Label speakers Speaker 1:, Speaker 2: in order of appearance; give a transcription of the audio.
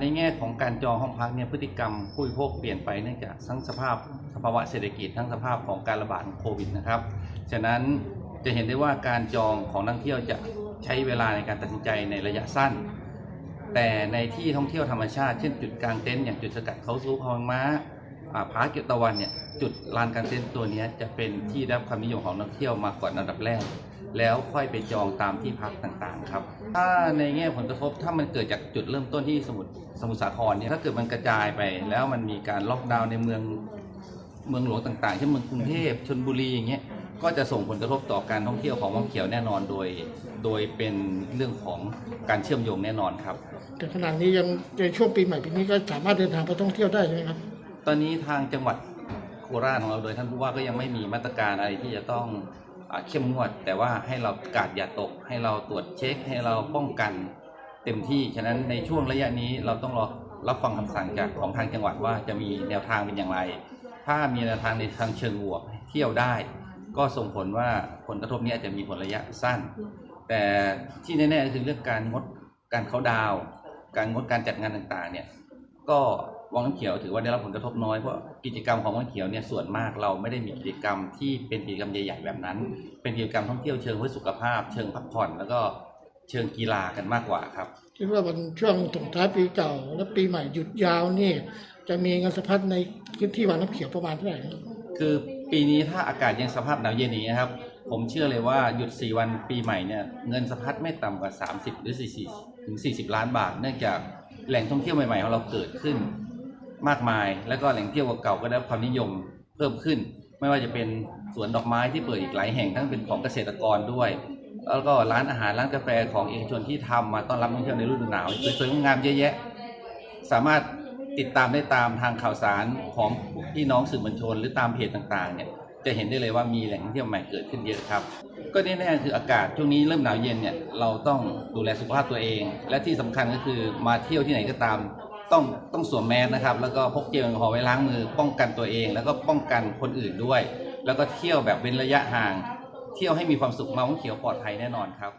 Speaker 1: ในแง่ของการจองห้องพักเนี่ยพฤติกรรมผู้บริโภคเปลี่ยนไปเนื่องจากทั้งสภาพสภาวะเศรษฐกิจทั้งสภาพของการระบาดของโควิดนะครับ ฉะนั้นจะเห็นได้ว่าการจองของนักเที่ยวจะใช้เวลาในการตัดสินใจในระยะสั้น แต่ในที่ท่องเที่ยวธรรมชาติเช่นจุดกลางเต็นท์อย่างจุดสกัดเขาซูพองม้า ผาเกียวตะวันเนี่ยจุดลานกลางเต็นท์ตัวนี้จะเป็นที่ได้รับความนิยมของนักเที่ยวมาก่อนอันดับแรก แล้วค่อยไปจองตามที่พักต่างๆครับ ถ้าในแง่ผลกระทบถ้ามันเกิดจากจุดเริ่มต้นที่สมุทรสมุทรสาครเนี่ยถ้าเกิดมันกระจายไป แล้วมันมีการล็อกดาวน์ในเมืองเมืองหลวงต่างๆเช่นเมืองกรุงเทพชลบุรีอย่างเงี้ยก็จะส่งผลกระทบต่อการท่องเที่ยวของวังเขียวแน่นอนโดย โดยเป็นเรื่องของการเชื่อมโยงแน่นอนครับ
Speaker 2: แต่ขณะนี้ยังในช่วงปีใหม่ปีนี้ก็สามารถเดินทางไปท่องเที่ยวได้ใช่ไหมครับ
Speaker 1: ตอนนี้ทางจังหวัดโคราชของเราโดยท่านผู้ว่าก็ยังไม่มีมาตรการอะไรที่จะต้องอเข้มงวด แต่ว่าให้เรากาดอย่าตก ให้เราตรวจเช็ค ให้เราป้องกันเต็มที่ ฉะนั้นในช่วงระยะนี้เราต้องรอรับฟังคำสั่งจากของทางจังหวัดว่าจะมีแนวทางเป็นอย่างไร ถ้ามีแนวทางในทางเชิงบวกเที่ยวได้ ก็ส่งผลว่าผลกระทบนี้อาจจะมีผลระยะสั้น แต่ที่แน่ๆคือเรื่องการงดการเข้าดาว การงดการจัดงานต่างๆเนี่ยก็ วังน้ำเขียวถือว่าได้รับผลกระทบน้อยเพราะกิจกรรมของวังน้ำเขียวเนี่ยส่วนมากเราไม่ได้มีกิจกรรมที่เป็นกิจกรรมใหญ่ๆแบบนั้น เป็นกิจกรรมท่องเที่ยวเชิงเพื่อสุขภาพ เชิงพักผ่อน แล้วก็เชิงกีฬากันมากกว่าครับ
Speaker 2: คิดว่าวันช่วงส่งท้ายปีเก่า และปีใหม่หยุดยาวนี่จะมีเงินสะพัดในพื้นที่วังน้ำเขียวประมาณเท่าไหร่ครับ
Speaker 1: คือปีนี้ถ้าอากาศยังสภาพหนาวเย็นอย่างนี้นะครับผมเชื่อเลยว่าหยุด 4 วันปีใหม่เนี่ยเงินสะพัดไม่ต่ำกว่า 30 หรือ 40 ถึง 40 ล้านบาท เนื่องจากแหล่งท่องเที่ยวใหม่ๆของเราเกิดขึ้น มากมาย แล้วก็แหล่งเที่ยวเก่าๆก็ได้รับความนิยมเพิ่มขึ้น ไม่ว่าจะเป็นสวนดอกไม้ที่เปิดอีกหลายแห่งทั้งเป็นของเกษตรกรด้วย แล้วก็ร้านอาหารร้านกาแฟของเอกชนที่ทำมาต้อนรับนักท่องเที่ยวในฤดูหนาวสวยๆงามเยอะแยะ สามารถติดตามได้ตามทางข่าวสารของพี่น้องสื่อมวลชน หรือตามเพจต่างๆเนี่ยจะเห็นได้เลยว่ามีแหล่งท่องเที่ยวใหม่เกิดขึ้นเยอะครับ ก็แน่ๆคืออากาศช่วงนี้เริ่มหนาวเย็นเนี่ยเราต้องดูแลสุขภาพตัวเอง และที่สำคัญก็คือมาเที่ยวที่ไหนก็ตาม ต้องต้องสวมแมสนะครับ แล้วก็พกเจลแอลกอฮอล์ไว้ล้างมือ ป้องกันตัวเอง แล้วก็ป้องกันคนอื่นด้วย แล้วก็เที่ยวแบบเว้นระยะห่าง เที่ยวให้มีความสุขมาท่องเขียวปลอดภัยแน่นอนครับ